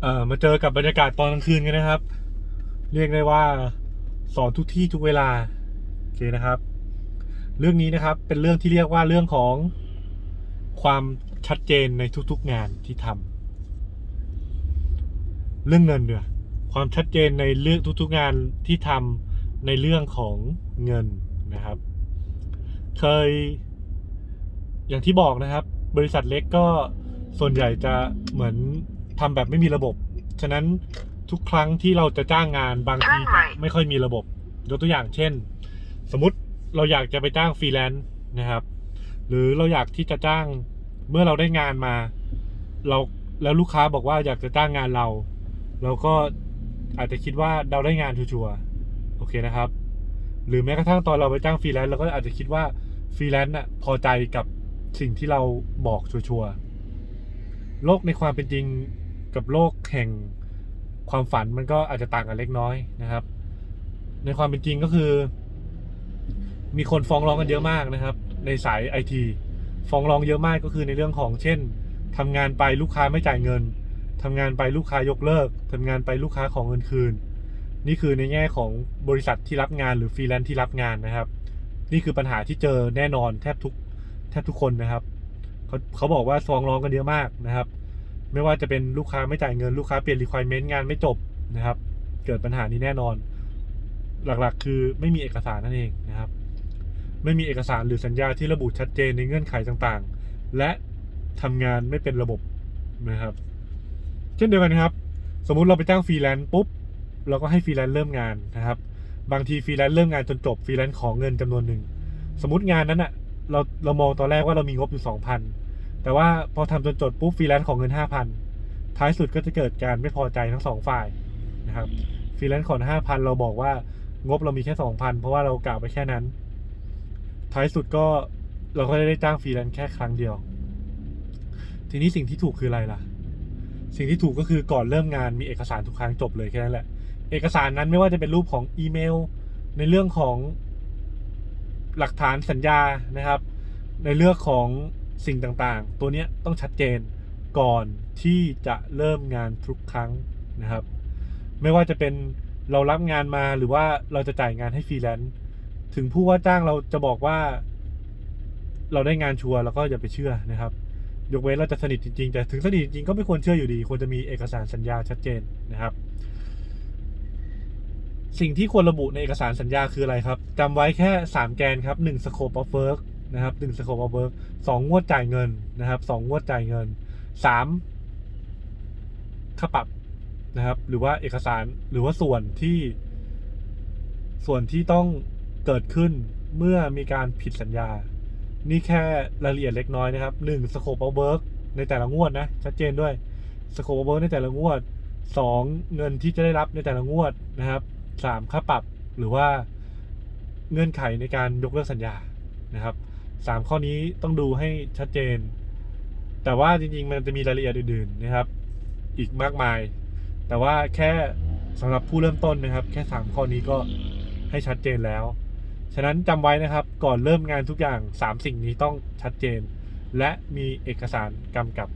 เอ่อมาเจอกับบรรยากาศตอนกลางคืนกันนะครับ เรียกได้ว่าสอนทุกที่ทุกเวลาโอเคนะครับ เรื่องนี้นะครับเป็นเรื่องที่เรียกว่าเรื่องของความชัดเจนในทุกๆงานที่ทำเรื่องเงินเนี่ยความชัดเจนในเรื่องทุกๆงานที่ทำในเรื่องของเงินนะครับ เคย อย่างที่บอกนะครับ บริษัทเล็กก็ส่วนใหญ่จะเหมือน ทำแบบไม่มีระบบ ฉะนั้นทุกครั้งที่เราจะจ้างงานบางทีจะไม่ค่อยมีระบบยกตัวอย่างเช่น สมมติเราอยากจะไปจ้างฟรีแลนซ์นะครับ หรือเราอยากที่จะจ้างเมื่อเราได้งานมา เราแล้วลูกค้าบอกว่าอยากจะจ้างงานเรา เราก็อาจจะคิดว่าเราได้งานชัวร์ๆโอเคนะครับ หรือแม้กระทั่งตอนเราไปจ้างฟรีแลนซ์เราก็อาจจะคิดว่าฟรีแลนซ์น่ะพอใจกับสิ่งที่เราบอกชัวร์ๆโลกในความเป็นจริง กับโลกแห่งความฝันมันก็อาจจะต่างกันเล็กน้อยนะครับ ในความเป็นจริงก็คือ มีคนฟ้องร้องกันเยอะมากนะครับ ในสายไอทีฟ้องร้องเยอะมากก็คือในเรื่องของเช่นทำงานไปลูกค้าไม่จ่ายเงินทำงานไปลูกค้ายกเลิกทำงานไปลูกค้าของเงินคืน นี่คือในแง่ของบริษัทที่รับงานหรือฟรีแลนซ์ที่รับงานนะครับ นี่คือปัญหาที่เจอแน่นอนแทบทุกแทบทุกคนนะครับเขาเขาบอกว่าฟ้องร้องกันเยอะมากนะครับ ไม่ว่าจะเป็นลูกค้าไม่จ่ายเงินลูกค้าเปลี่ยน requirement งานไม่จบนะครับ เกิดปัญหานี้แน่นอน หลักๆ คือไม่มีเอกสารนั่นเองนะครับ ไม่มีเอกสารหรือสัญญาที่ระบุชัดเจนในเงื่อนไขต่างๆ และทำงานไม่เป็นระบบนะครับ เช่นเดียวกันครับ สมมุติเราไปจ้างฟรีแลนซ์ปุ๊บเราก็ให้ฟรีแลนซ์เริ่มงานนะครับ บางทีฟรีแลนซ์เริ่มงานจนจบฟรีแลนซ์ขอเงินจำนวนหนึ่งสมมติงานนั้นอะเราเรามองตอนแรกว่าเรามีงบอยู่สองพัน แต่ว่าพอทำจนจบปุ๊บฟรีแลนซ์ขอเงินห้าพันท้ายสุดก็จะเกิดการไม่พอใจทั้งสองฝ่ายนะครับฟรีแลนซ์ขอห้าพันเราบอกว่างบเรามีแค่สองพันเพราะว่าเรากล่าวไปแค่นั้น ท้ายสุดก็เราก็ได้จ้างฟรีแลนซ์แค่ครั้งเดียว ทีนี้สิ่งที่ถูกคืออะไรล่ะ สิ่งที่ถูกก็คือก่อนเริ่มงานมีเอกสารทุกครั้งจบเลยแค่นั้นแหละ เอกสารนั้นไม่ว่าจะเป็นรูปของอีเมล ในเรื่องของหลักฐานสัญญานะครับ ในเรื่องของ สิ่งต่างๆ ตัวนี้ต้องชัดเจนก่อนที่จะเริ่มงานทุกครั้งนะครับ ไม่ว่าจะเป็นเรารับงานมาหรือว่าเราจะจ่ายงานให้ฟรีแลนซ์ถึงผู้ว่าจ้างเราจะบอกว่า เราได้งานชัวร์เราก็อย่าไปเชื่อนะครับ ยกเว้นเราจะสนิทจริงๆ แต่ถึงสนิทจริงๆก็ไม่ควรเชื่ออยู่ดี ควรจะมีเอกสารสัญญาชัดเจนนะครับ สิ่งที่ควรระบุในเอกสารสัญญาคืออะไรครับจำไว้แค่ 3 แกนครับ1 scope of work นะครับ1 scope of work 2งงวดจ่ายเงินนะครับ2งงวดจ่ายเงิน3ค่าปรับนะครับ หรือว่าเอกสารหรือว่าส่วนที่ ส่วนที่ต้องเกิดขึ้นเมื่อมีการผิดสัญญา นี่แค่รายละเอียดเล็กน้อยนะครับหนึ่ง scope of work ในแต่ละงวดนะชัดเจนด้วย scope of work ในแต่ละงวดสองเงินที่จะได้รับในแต่ละงวดนะครับสามค่าปรับหรือว่าเงื่อนไขในการยกเลิกสัญญานะครับ สามข้อนี้ต้องดูให้ชัดเจน แต่ว่าจริงๆ มันจะมีรายละเอียดอื่นๆนะครับ อีกมากมาย แต่ว่าแค่สำหรับผู้เริ่มต้นนะครับ แค่สามข้อนี้ก็ให้ชัดเจนแล้ว ฉะนั้นจำไว้นะครับก่อนเริ่มงานทุกอย่าง3สิ่งนี้ต้องชัดเจน และมีเอกสารกำกับ